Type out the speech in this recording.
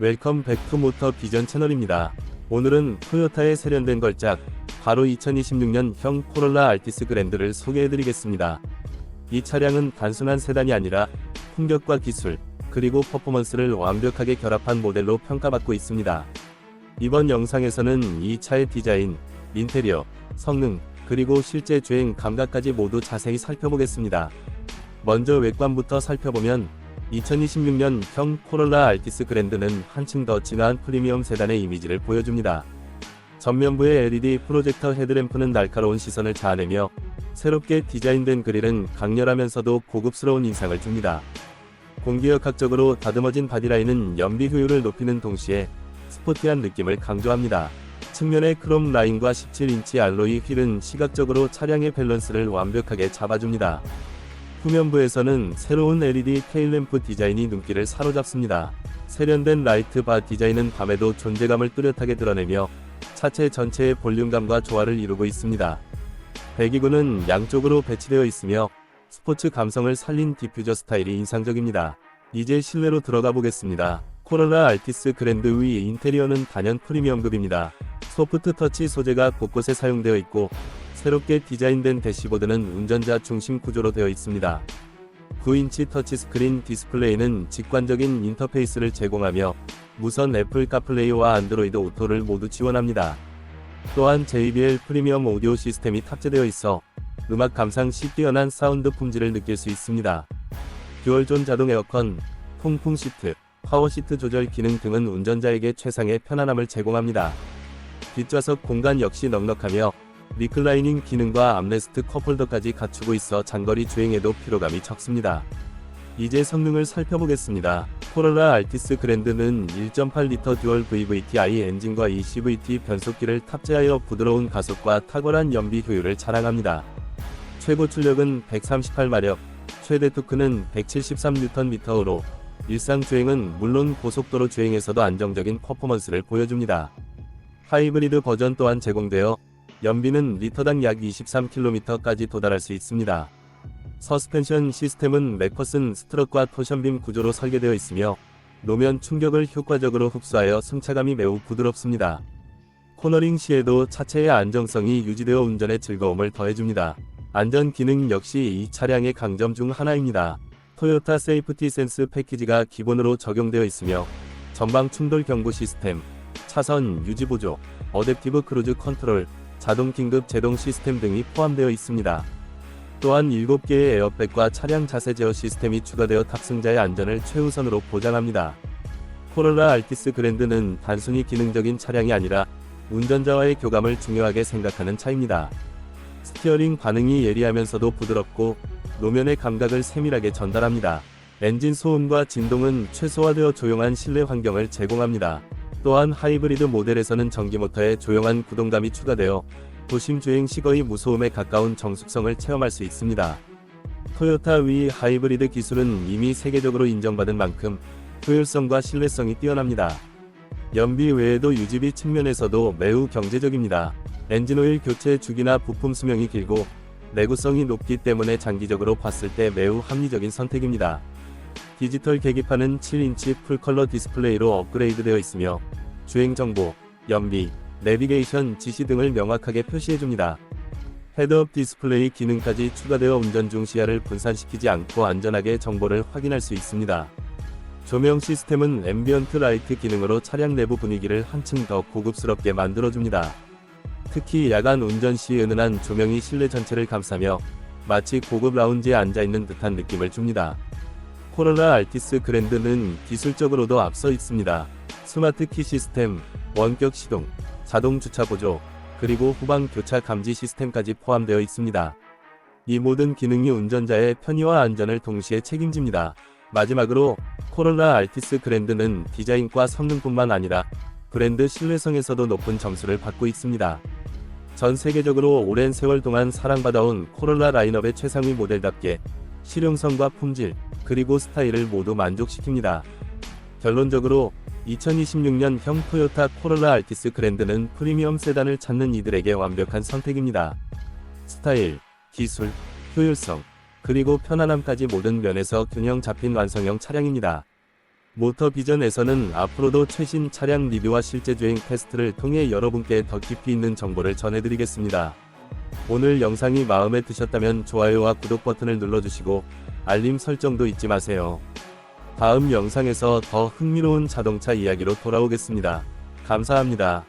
웰컴 백투 모터 비전 채널입니다. 오늘은 토요타의 세련된 걸작, 바로 2026년형 코롤라 알티스 그랜드를 소개해드리겠습니다. 이 차량은 단순한 세단이 아니라 품격과 기술, 그리고 퍼포먼스를 완벽하게 결합한 모델로 평가받고 있습니다. 이번 영상에서는 이 차의 디자인, 인테리어, 성능, 그리고 실제 주행 감각까지 모두 자세히 살펴보겠습니다. 먼저 외관부터 살펴보면 2026년 형 코롤라 알티스 그랜드는 한층 더 진화한 프리미엄 세단의 이미지를 보여줍니다. 전면부의 LED 프로젝터 헤드램프는 날카로운 시선을 자아내며 새롭게 디자인된 그릴은 강렬하면서도 고급스러운 인상을 줍니다. 공기역학적으로 다듬어진 바디라인은 연비 효율을 높이는 동시에 스포티한 느낌을 강조합니다. 측면의 크롬 라인과 17인치 알로이 휠은 시각적으로 차량의 밸런스를 완벽하게 잡아줍니다. 후면부에서는 새로운 LED 테일램프 디자인이 눈길을 사로잡습니다. 세련된 라이트 바 디자인은 밤에도 존재감을 뚜렷하게 드러내며 차체 전체의 볼륨감과 조화를 이루고 있습니다. 배기구는 양쪽으로 배치되어 있으며 스포츠 감성을 살린 디퓨저 스타일이 인상적입니다. 이제 실내로 들어가 보겠습니다. 코롤라 알티스 그랜드 위 인테리어는 단연 프리미엄급입니다. 소프트 터치 소재가 곳곳에 사용되어 있고 새롭게 디자인된 대시보드는 운전자 중심 구조로 되어 있습니다. 9인치 터치스크린 디스플레이는 직관적인 인터페이스를 제공하며 무선 애플 카플레이와 안드로이드 오토를 모두 지원합니다. 또한 JBL 프리미엄 오디오 시스템이 탑재되어 있어 음악 감상 시 뛰어난 사운드 품질을 느낄 수 있습니다. 듀얼존 자동 에어컨, 통풍 시트, 파워 시트 조절 기능 등은 운전자에게 최상의 편안함을 제공합니다. 뒷좌석 공간 역시 넉넉하며 리클라이닝 기능과 암레스트 컵홀더까지 갖추고 있어 장거리 주행에도 피로감이 적습니다. 이제 성능을 살펴보겠습니다. 코롤라 알티스 그랜드는 1.8리터 듀얼 VVT-i 엔진과 ECVT 변속기를 탑재하여 부드러운 가속과 탁월한 연비 효율을 자랑합니다. 최고 출력은 138마력, 최대 토크는 173Nm로 일상 주행은 물론 고속도로 주행에서도 안정적인 퍼포먼스를 보여줍니다. 하이브리드 버전 또한 제공되어 연비는 리터당 약 23km까지 도달할 수 있습니다. 서스펜션 시스템은 맥퍼슨 스트럭과 토션빔 구조로 설계되어 있으며 노면 충격을 효과적으로 흡수하여 승차감이 매우 부드럽습니다. 코너링 시에도 차체의 안정성이 유지되어 운전의 즐거움을 더해줍니다. 안전 기능 역시 이 차량의 강점 중 하나입니다. 토요타 세이프티 센스 패키지가 기본으로 적용되어 있으며 전방 충돌 경고 시스템, 차선 유지 보조, 어댑티브 크루즈 컨트롤, 자동 긴급 제동 시스템 등이 포함되어 있습니다. 또한 7개의 에어백과 차량 자세 제어 시스템이 추가되어 탑승자의 안전을 최우선으로 보장합니다. 코롤라 알티스 그랜드는 단순히 기능적인 차량이 아니라 운전자와의 교감을 중요하게 생각하는 차입니다. 스티어링 반응이 예리하면서도 부드럽고 노면의 감각을 세밀하게 전달합니다. 엔진 소음과 진동은 최소화되어 조용한 실내 환경을 제공합니다. 또한 하이브리드 모델에서는 전기 모터에 조용한 구동감이 추가되어 도심 주행 시 거의 무소음에 가까운 정숙성을 체험할 수 있습니다. 토요타 위 하이브리드 기술은 이미 세계적으로 인정받은 만큼 효율성과 신뢰성이 뛰어납니다. 연비 외에도 유지비 측면에서도 매우 경제적입니다. 엔진오일 교체 주기나 부품 수명이 길고 내구성이 높기 때문에 장기적으로 봤을 때 매우 합리적인 선택입니다. 디지털 계기판은 7인치 풀컬러 디스플레이로 업그레이드되어 있으며 주행 정보, 연비, 내비게이션 지시 등을 명확하게 표시해줍니다. 헤드업 디스플레이 기능까지 추가되어 운전 중 시야를 분산시키지 않고 안전하게 정보를 확인할 수 있습니다. 조명 시스템은 앰비언트 라이트 기능으로 차량 내부 분위기를 한층 더 고급스럽게 만들어줍니다. 특히 야간 운전 시 은은한 조명이 실내 전체를 감싸며 마치 고급 라운지에 앉아 있는 듯한 느낌을 줍니다. 코롤라 알티스 그랜드는 기술적으로도 앞서 있습니다. 스마트 키 시스템, 원격 시동, 자동 주차 보조, 그리고 후방 교차 감지 시스템까지 포함되어 있습니다. 이 모든 기능이 운전자의 편의와 안전을 동시에 책임집니다. 마지막으로 코롤라 알티스 그랜드는 디자인과 성능뿐만 아니라 브랜드 신뢰성에서도 높은 점수를 받고 있습니다. 전 세계적으로 오랜 세월 동안 사랑받아온 코롤라 라인업의 최상위 모델답게 실용성과 품질, 그리고 스타일을 모두 만족시킵니다. 결론적으로 2026년형 토요타 코롤라 알티스 그랜드는 프리미엄 세단을 찾는 이들에게 완벽한 선택입니다. 스타일, 기술, 효율성, 그리고 편안함까지 모든 면에서 균형 잡힌 완성형 차량입니다. 모터 비전에서는 앞으로도 최신 차량 리뷰와 실제 주행 테스트를 통해 여러분께 더 깊이 있는 정보를 전해드리겠습니다. 오늘 영상이 마음에 드셨다면 좋아요와 구독 버튼을 눌러주시고 알림 설정도 잊지 마세요. 다음 영상에서 더 흥미로운 자동차 이야기로 돌아오겠습니다. 감사합니다.